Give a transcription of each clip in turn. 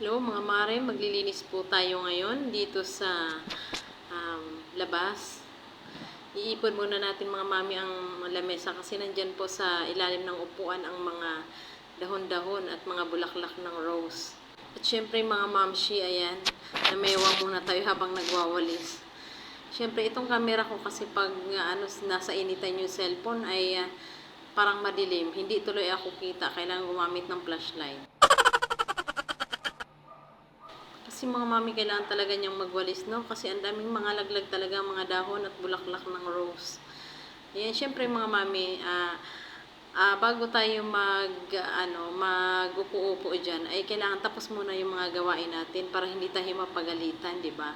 Hello mga mare, maglilinis po tayo ngayon dito sa um, labas. Iipon muna natin mga mami ang lamesa kasi nandyan po sa ilalim ng upuan ang mga dahon-dahon at mga bulaklak ng rose. At syempre mga mamshi, ayan, namewang muna tayo habang nagwawalis. Syempre itong camera ko kasi pag uh, ano, nasa initan yung cellphone ay uh, parang madilim. Hindi tuloy ako kita, kailangan gumamit ng flashlight. Kasi mga mami, kailangan talaga niyang magwalis, no? Kasi ang daming mga laglag talaga, mga dahon at bulaklak ng rose. Ayan, syempre mga mami, ah, ah, bago tayo mag, ano, mag-upo-upo dyan, ay kailangan tapos muna yung mga gawain natin para hindi tayo mapagalitan, di ba?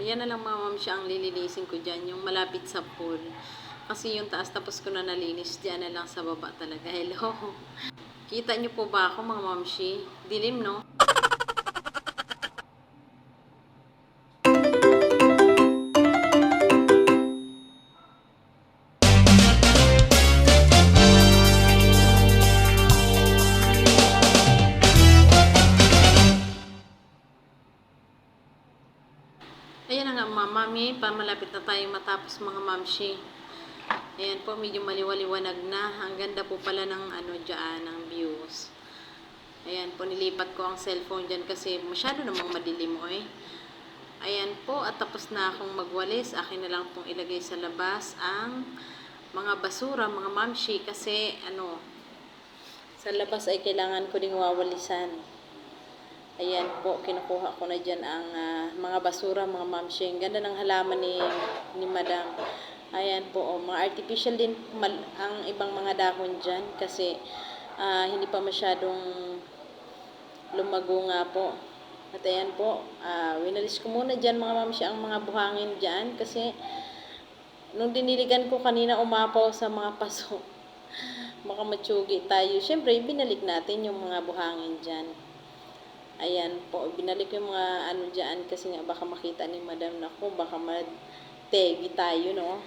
Yan na lang mga ma'am siya ang lilinisin ko dyan, yung malapit sa pool. Kasi yung taas tapos ko na nalinis, dyan na lang sa baba talaga. Hello. Kita niyo po ba ako mga mamshi? Dilim no? Ayan na nga mga mami, pamalapit na tayong matapos mga mamshi. Ayan po, medyo maliwaliwanag na. Ang ganda po pala ng ano dyan, ng views. Ayan po, nilipat ko ang cellphone dyan kasi masyado namang madilim o eh. Ayan po, at tapos na akong magwalis. Akin na lang pong ilagay sa labas ang mga basura, mga mamshi. Kasi ano, sa labas ay kailangan ko ding wawalisan. Ayan po, kinukuha ko na dyan ang ah, mga basura, mga mamshi. Ang ganda ng halaman ni, ni madam. Ayan po, oh, mga artificial din ang ibang mga dahon dyan kasi ah, hindi pa masyadong lumago nga po. At ayan po, ah, winalis ko muna dyan mga mamshi ang mga buhangin dyan kasi nung diniligan ko kanina umapaw sa mga paso. Baka matsugi tayo. Siyempre, binalik natin yung mga buhangin dyan. Ayan po, binalik yung mga ano dyan kasi nga baka makita ni madam na ko, baka mategi tayo, no?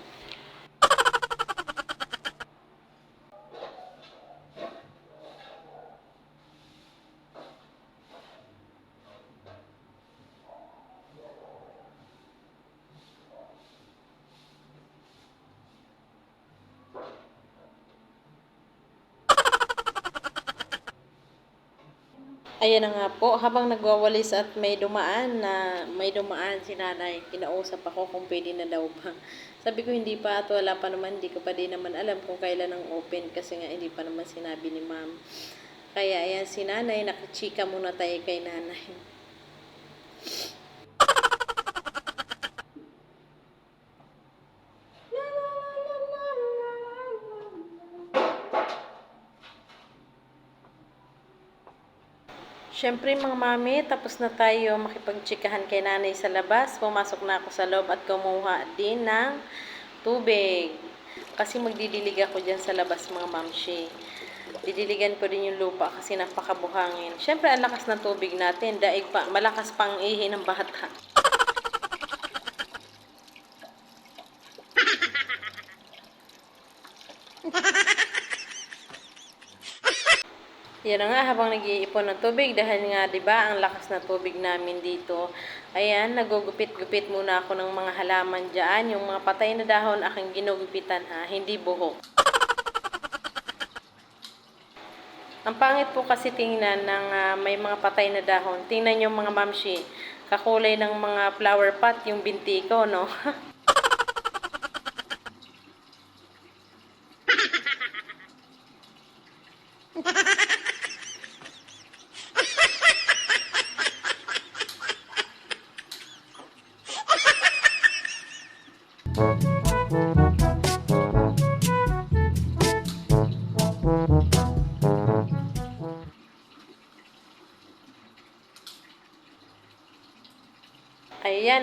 Ayan na nga po, habang nagwawalis at may dumaan na may dumaan si nanay, kinausap ako kung pwede na daw ba. Sabi ko hindi pa at wala pa naman, hindi ko pa din naman alam kung kailan ang open kasi nga hindi pa naman sinabi ni ma'am. Kaya ayan si nanay, nakachika muna tayo kay nanay. Siyempre mga mami, tapos na tayo makipagtsikahan kay nanay sa labas. Pumasok na ako sa loob at kumuha din ng tubig. Kasi magdidilig ako dyan sa labas mga mamshi. Didiligan ko din yung lupa kasi napakabuhangin. Siyempre ang lakas ng tubig natin. Daig pa, malakas pang ihi ng bata. Yan na nga habang nag-iipon ng tubig dahil nga 'di ba ang lakas ng tubig namin dito. Ayan, nagugupit-gupit muna ako ng mga halaman diyan, yung mga patay na dahon aking ginugupitan ha, hindi buhok. Ang pangit po kasi tingnan ng ah, may mga patay na dahon. Tingnan yung mga mamshi, kakulay ng mga flower pot yung binti ko, no? Ayan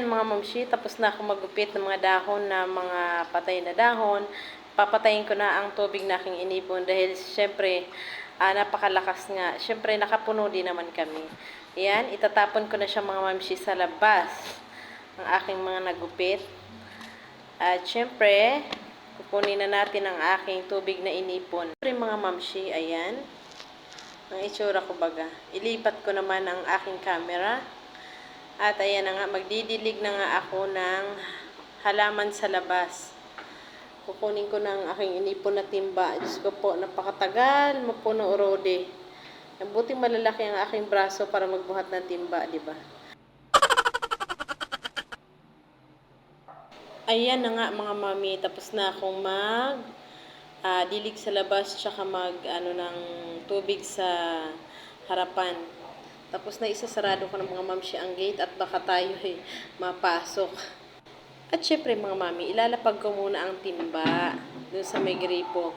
mga mamshi, tapos na ako magupit ng mga dahon na mga patay na dahon. Papatayin ko na ang tubig na aking inipon dahil syempre ah, napakalakas nga. Syempre nakapuno din naman kami. Ayan, itatapon ko na siya mga mamshi sa labas. Ang aking mga nagupit. At syempre, Kukunin na natin ang aking tubig na inipon. Siyempre mga mamshi, ayan. Ang itsura ko baga. Ilipat ko naman ang aking camera. At ayan na nga, magdidilig na nga ako ng halaman sa labas. Kukunin ko ng aking inipon na timba. Diyos ko po, napakatagal mapuno urode. Ang malalaki ang aking braso para magbuhat ng timba, di ba? Ayan na nga mga mami, tapos na akong mag ah, dilig sa labas tsaka mag ano ng tubig sa harapan. Tapos na isasarado ko ng mga mamsi ang gate at baka tayo eh, mapasok. At syempre mga mami, ilalapag ko muna ang timba dun sa may gripo.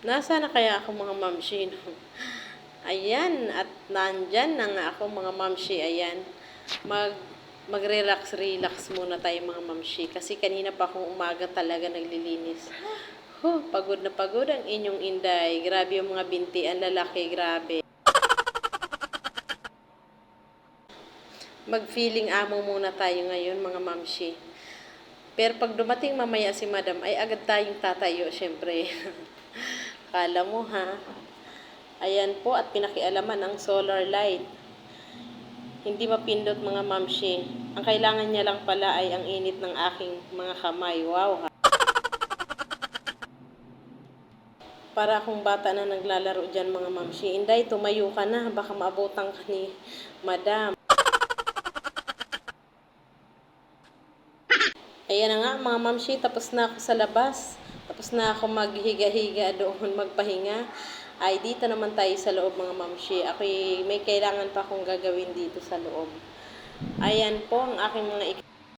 Nasa na kaya ako mga mamsi? No? Ayan, at nandyan na nga ako mga mamsi. Ayan, mag, magre-relax, relax muna tayo mga mamsi. Kasi kanina pa akong umaga talaga naglilinis. Huh, pagod na pagod ang inyong inday. Grabe yung mga binti, ang lalaki, grabe. Mag-feeling amo muna tayo ngayon mga mamsi. Pero pag dumating mamaya si madam, ay agad tayong tatayo, syempre. Kala mo ha. Ayan po at pinakialaman ang solar light. Hindi mapindot mga mamshi. Ang kailangan niya lang pala ay ang init ng aking mga kamay. Wow ha. Para akong bata na naglalaro dyan mga mamshi. Inday, tumayo ka na. Baka maabutan ka ni madam. Ayan na nga mga mamshi, tapos na ako sa labas. Tapos na ako maghiga-higa doon, magpahinga. Ay, dito naman tayo sa loob mga mamshi. Ako may kailangan pa akong gagawin dito sa loob. Ayan po ang aking mga